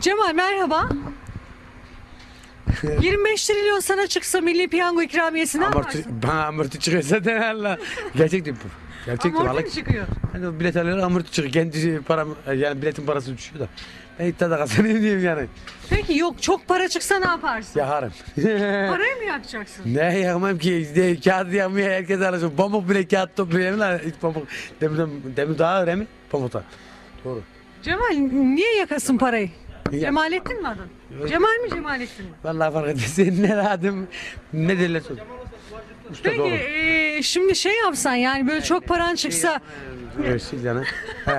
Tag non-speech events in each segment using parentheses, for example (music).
Cemal merhaba. 25 trilyon sana çıksa milli piyango ikramiyesi ne Amorti, yaparsın? bana amorti çıkıyor zaten Allah. Gerçekten bu. Gerçekten Amorti mi çıkıyor? Hani o bilet alıyorlar amorti çıkıyor. Kendi param yani biletin parası düşüyor da. Ben iddiada kazanayım (laughs) diyeyim yani. Peki yok çok para çıksa ne yaparsın? Yakarım. (laughs) Parayı mı yakacaksın? ne yakmam ki? De, kağıt yakmaya herkes alacak. Pamuk bile kağıt topluyor lan. Hiç pamuk. Demir, demir daha ağır mi? Pamukta. Doğru. Cemal niye yakasın parayı? Cemalettin mi adın? Cemal mi Cemalettin mi? Vallahi fark etmez. (laughs) Senin ne adım ne derler. Usta Peki doğru. eee, şimdi şey yapsan yani böyle çok paran çıksa Evet, siz yani. He.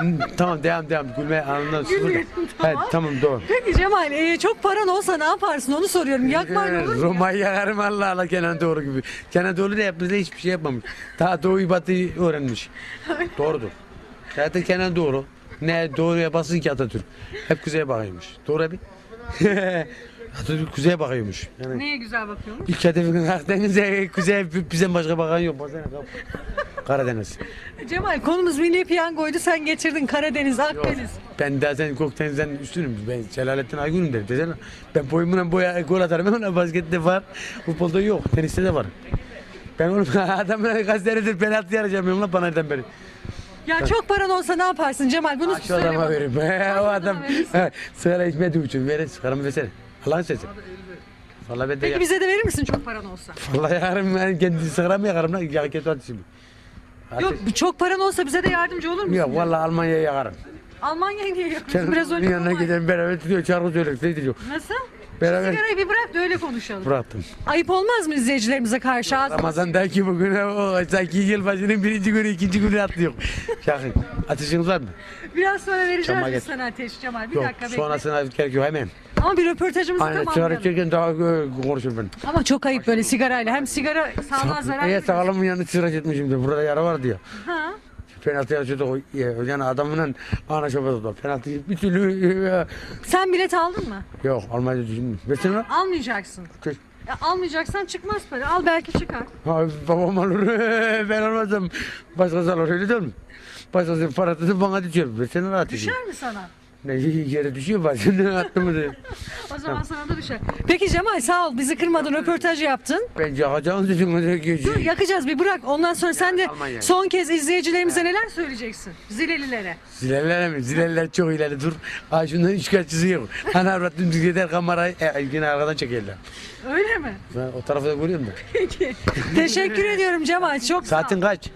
Hı, tamam devam devam. Gülme anından sıfır. Gülmeyelim, Evet tamam. tamam doğru. Peki Cemal eee, çok paran olsa ne yaparsın onu soruyorum. Yakman olur mu? Roma'yı yakarım Allah Allah Kenan Doğru gibi. Kenan Doğru da yapmış hiçbir şey yapmamış. Daha Doğu'yu Batı'yı öğrenmiş. (laughs) Doğrudur. Zaten Kenan Doğru. Ne doğru yapasın ki Atatürk. Hep kuzeye bakıyormuş. Doğru abi. (laughs) Atatürk kuzeye bakıyormuş. Yani Neye güzel bakıyormuş? ilk hedefin Akdeniz'e, kuzeye bizden başka bakan yok. Baksana kap- Karadeniz. Cemal konumuz milli piyangoydu sen getirdin Karadeniz, Akdeniz. Ben sen Gökdeniz'den üstünüm. Ben Celalettin Aygün'üm der. Desene. Ben boyumla boya gol atarım ama baskette var. Futbolda yok. Teniste de var. Ben oğlum (laughs) adamlar kaç senedir penaltı yarayacağım lan bana nereden beri. Ya çok paran olsa ne yaparsın Cemal? Bunu Şu söyle adama bana. (laughs) He, o adam sigara içmediği için verir. Sigaramı versene. Allah'ın sesi. Vallahi ben de Peki bize de verir misin çok paran olsa? Vallahi yakarım ben kendi sigaramı yakarım lan. Ya kötü ateşim. Yok çok paran olsa bize de yardımcı olur musun? Yok vallahi Almanya'ya yakarım. Almanya'ya niye yapıyorsun? Biraz Biraz öyle yanına gidelim beraber tutuyor çarkı söylüyor. Ne diyor? Nasıl? Beraber Sigarayı bir bırak da öyle konuşalım. bıraktım. Ayıp olmaz mı izleyicilerimize karşı? Az Ramazan'daki bugün o sanki yılbaşının birinci günü ikinci günü atlıyor. (laughs) Şakın. Ateşiniz var mı? Biraz sonra biz geç. sana ateş Cemal. Bir Yok. dakika bekle. Sonrasına gerek yok hemen. Ama bir röportajımızı Aynen tamamlayalım. içerken daha e, konuşur ben. Ama çok ayıp böyle sigarayla. Hem sigara sağlığa zarar Eğer veriyor. sağlamın yanında sigara çekmişim de burada yara var diyor. Ha. Penaltı yazıyordu o yani adamın ana şoförü da penaltı bir türlü e, Sen bilet aldın mı? yok almayı düşünmüyorum. Versene lan. Almayacaksın. Çek. Ya almayacaksan çıkmaz para. Al belki çıkar. Ha, babam alır (laughs) ben almazsam başkası alır öyle değil mi? Başkası parasını bana düşer. Versene lan. Düşer mi sana? Ne yere düşüyor bazen attım diyor. O zaman sana da düşer. Peki Cemal sağ ol. Bizi kırmadın. Röportaj yaptın. Ben yakacağım dedim. Dur geçiyor. yakacağız bir bırak. Ondan sonra sen de Almanya. son kez izleyicilerimize neler söyleyeceksin? Zilelilere. Zilerler mi? Zilerler çok ileri dur. Ha şundan üç kaççısı yok. Ana avrat dümdüz gider kamerayı e, yine arkadan çekerler. Öyle mi? Ben o tarafı da görüyorum da. Peki. Teşekkür (laughs) ediyorum Cemal. Çok sağ ol. Saatin kaç?